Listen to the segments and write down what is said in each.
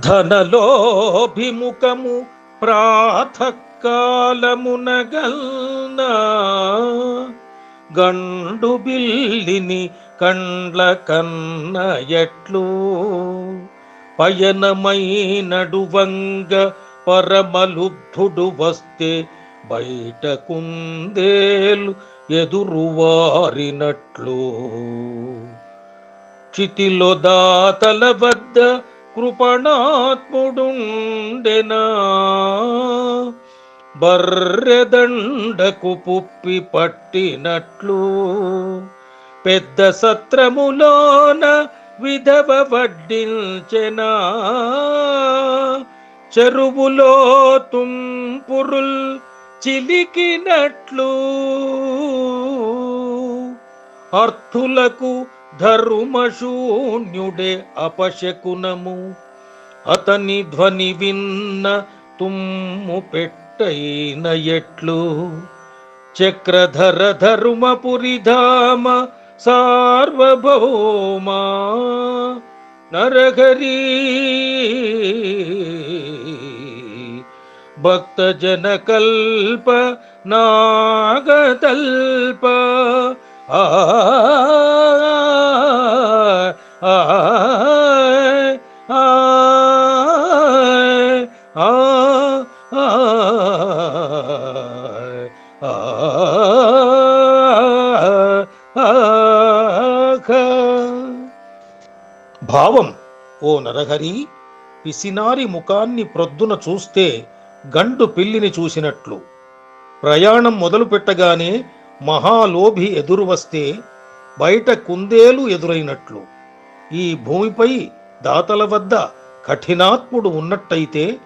ధనలోభిముఖము ప్రాతకాలమునగల్న గండు బిల్లిని కండ్ల కన్న ఎట్లు పయనమై నడువంగ పరమలుబ్ధుడు వస్తే బయట కుందేలు ఎదురువారినట్లు. క్షితిలో దాతల వద్ద కృపణాత్ముడుండెనా? బర్రెదండకు పుప్పి పట్టినట్లు పెద్ద సత్రములోన విధవ వడ్డించెనా? చెరువులో తుంపురుల్ చిలికినట్లు అర్థులకు ధర్మశూన్యుడే అపశకునము. అతని ధ్వని విన్న తుమ్ము పెట్టైన ఎట్లు. చక్రధర ధర్మపురిధామ సార్వభౌమా నరహరీ. భక్తజన కల్ప నాగతల్ప ఆ భావం ఓ నరహరి పిసినారి ముఖాన్ని ప్రొద్దున చూస్తే గండు పిల్లిని చూసినట్లు. ప్రయాణం మొదలు పెట్టగానే మహాలోభి ఎదురు వస్తే బయట కుందేలు ఎదురైనట్లు. ఈ భూమిపై దాతల వద్ద కఠినాత్ముడు ఉన్నట్టయితే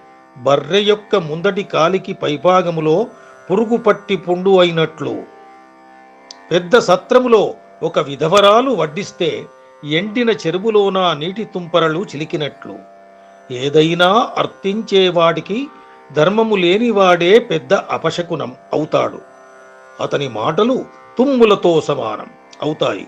బర్రె యొక్క ముందటి కాలికి పైభాగములో పురుగు పట్టి పుండు అయినట్లు. పెద్ద సత్రములో ఒక విధవరాలు వడ్డిస్తే ఎండిన చెరువులోన నీటి తుంపరలు చిలికినట్లు. ఏదైనా అర్థించేవాడికి ధర్మము లేనివాడే పెద్ద అపశకునం అవుతాడు. అతని మాటలు తుమ్ములతో సమానం అవుతాయి.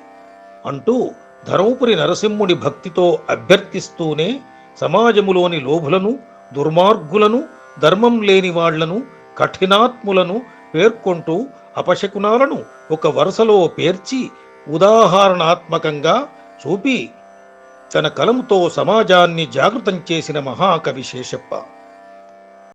అంటూ ధర్మపురి నరసింహుడి భక్తితో అభ్యర్థిస్తూనే సమాజములోని లోభులను దుర్మార్గులను ధర్మం లేని వాళ్ళను కఠినాత్ములను పేర్కొంటూ అపశకునాలను ఒక వరుసలో పేర్చి ఉదాహరణాత్మకంగా చూపి తన కలంతో సమాజాన్ని జాగృతం చేసిన మహాకవి శేషప్ప.